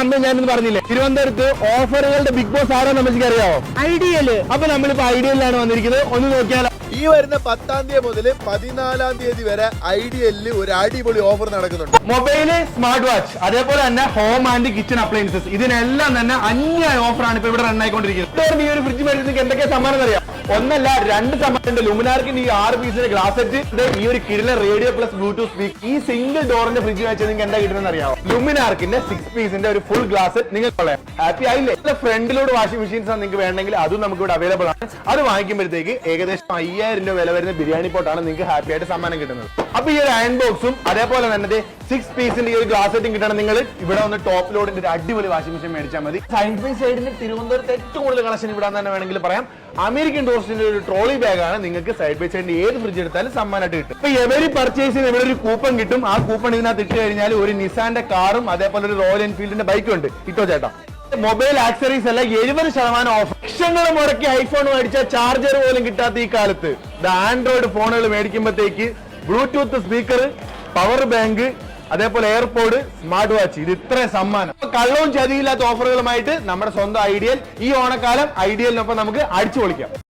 അന്ന് ഞാനിന്ന് പറഞ്ഞില്ലേ? തിരുവനന്തപുരത്ത് ഓഫറുകളുടെ ബിഗ് ബോസ് ആരോ നമുക്ക് അറിയാവോ? ഐഡിയൽ. അപ്പൊ നമ്മളിപ്പോ ഐഡിയലിലാണ് വന്നിരിക്കുന്നത്. ഒന്ന് നോക്കിയാലോ. ഈ വരുന്ന പത്താം തീയതി മുതൽ പതിനാലാം തീയതി വരെ ഐഡിയലിൽ ഒരു അടിപൊളി ഓഫർ നടക്കുന്നുണ്ട്. മൊബൈൽ സ്മാർട്ട് വാച്ച് അതേപോലെ തന്നെ ഹോം ആൻഡ് കിച്ചൺ അപ്ലയൻസസ്. ഇതിനെല്ലാം തന്നെ അന്യായ ഓഫറാണ് ഇപ്പൊ ഇവിടെ റൺ ആയിക്കൊണ്ടിരിക്കുന്നത്. ഈ ഒരു ഫ്രിഡ്ജ് മേടിച്ചിട്ട് എന്തൊക്കെ സമ്മാനം അറിയാം ഒന്നല്ല രണ്ട് സമ്മാനം ലുമിനാർക്കിന്റെ ഈ ആറ് പീസിന്റെ ഗ്ലാസ് സെറ്റ് ഈ ഒരു കിഴിലെ റേഡിയോ പ്ലസ് ബ്ലൂടൂത്ത് സ്പീക്ക് ഈ സിംഗിൾ ഡോറിന്റെ ഫ്രിഡ്ജ് വെച്ച് നിങ്ങൾക്ക് എന്താ കിട്ടുന്നത് അറിയാമോ ലുമിനാർക്കിന്റെ സിക്സ് പീസിന്റെ ഒരു ഫുൾ ഗ്ലാസ് നിങ്ങൾ ഹാപ്പി ആയില്ലേ? ഫ്രണ്ടിലൂടെ വാഷിംഗ് മെഷീൻസ് ആണ് നിങ്ങൾക്ക് വേണമെങ്കിൽ അതും നമുക്ക് ഇവിടെ അവൈലബിൾ ആണ്. അത് വാങ്ങിക്കുമ്പോഴത്തേക്ക് ഏകദേശം അയ്യായിരം രൂപ വില വരുന്ന ബിരിയാണി പോട്ടാണ് നിങ്ങൾക്ക് ഹാപ്പി ആയിട്ട് സമ്മാനം കിട്ടുന്നത്. അപ്പൊ ഈ ഒരു അയൺ ബോക്സും അതേപോലെ തന്നെ സിക്സ് പീസിന്റെ ഈ ഒരു ഗ്ലാസ് സെറ്റും കിട്ടണം. നിങ്ങൾ ഇവിടെ വന്ന് ടോപ്പ് ലോഡിന്റെ ഒരു അടിപൊളി വാഷിംഗ് മെഷീൻ മേടിച്ചാൽ മതി. സയൻസ് ബൈ സൈഡിന് തിരുവനന്തപുരത്ത് ഏറ്റവും കൂടുതൽ കളക്ഷൻ ഇവിടെ തന്നെ വേണമെങ്കിൽ പറയാം. അമേരിക്കൻ ടൂറിസ്റ്റിന്റെ ഒരു ട്രോളി ബാഗാണ് നിങ്ങൾക്ക് സൈഡ് ബൈ സൈഡിന്റെ ഏത് ഫ്രിഡ്ജ് എടുത്താലും സമ്മാനമായിട്ട് കിട്ടും. ഇപ്പൊ എവരി പർച്ചേസിന് ഇവിടെ ഒരു കൂപ്പൺ കിട്ടും. ആ കൂപ്പൺ ഇതിനകത്ത് ഇട്ട് കഴിഞ്ഞാൽ ഒരു നിസാന്റെ കാറും അതേപോലെ ഒരു റോയൽ എൻഫീൽഡിന്റെ ബൈക്കും ഉണ്ട്. ഇട്ടോ ചേട്ടാ? മൊബൈൽ ആക്സറീസ് അല്ല എഴുപത് ശതമാനം ഓഫ് ലക്ഷങ്ങൾ മുടക്കി ഐഫോൺ മേടിച്ച ചാർജർ പോലും കിട്ടാത്ത ഈ കാലത്ത്. ആൻഡ്രോയിഡ് ഫോണുകൾ മേടിക്കുമ്പോഴത്തേക്ക് ബ്ലൂടൂത്ത് സ്പീക്കർ പവർ ബാങ്ക് അതേപോലെ എയർപോഡ് സ്മാർട്ട് വാച്ച്. ഇത് ഇത്രയും സമ്മാനം. കള്ളവും ചതിയില്ലാത്ത ഓഫറുകളുമായിട്ട് നമ്മുടെ സ്വന്തം ഐഡിയൽ ഈ ഓണക്കാലം ഐഡിയലിനൊപ്പം നമുക്ക് അടിച്ചു പൊളിക്കാം.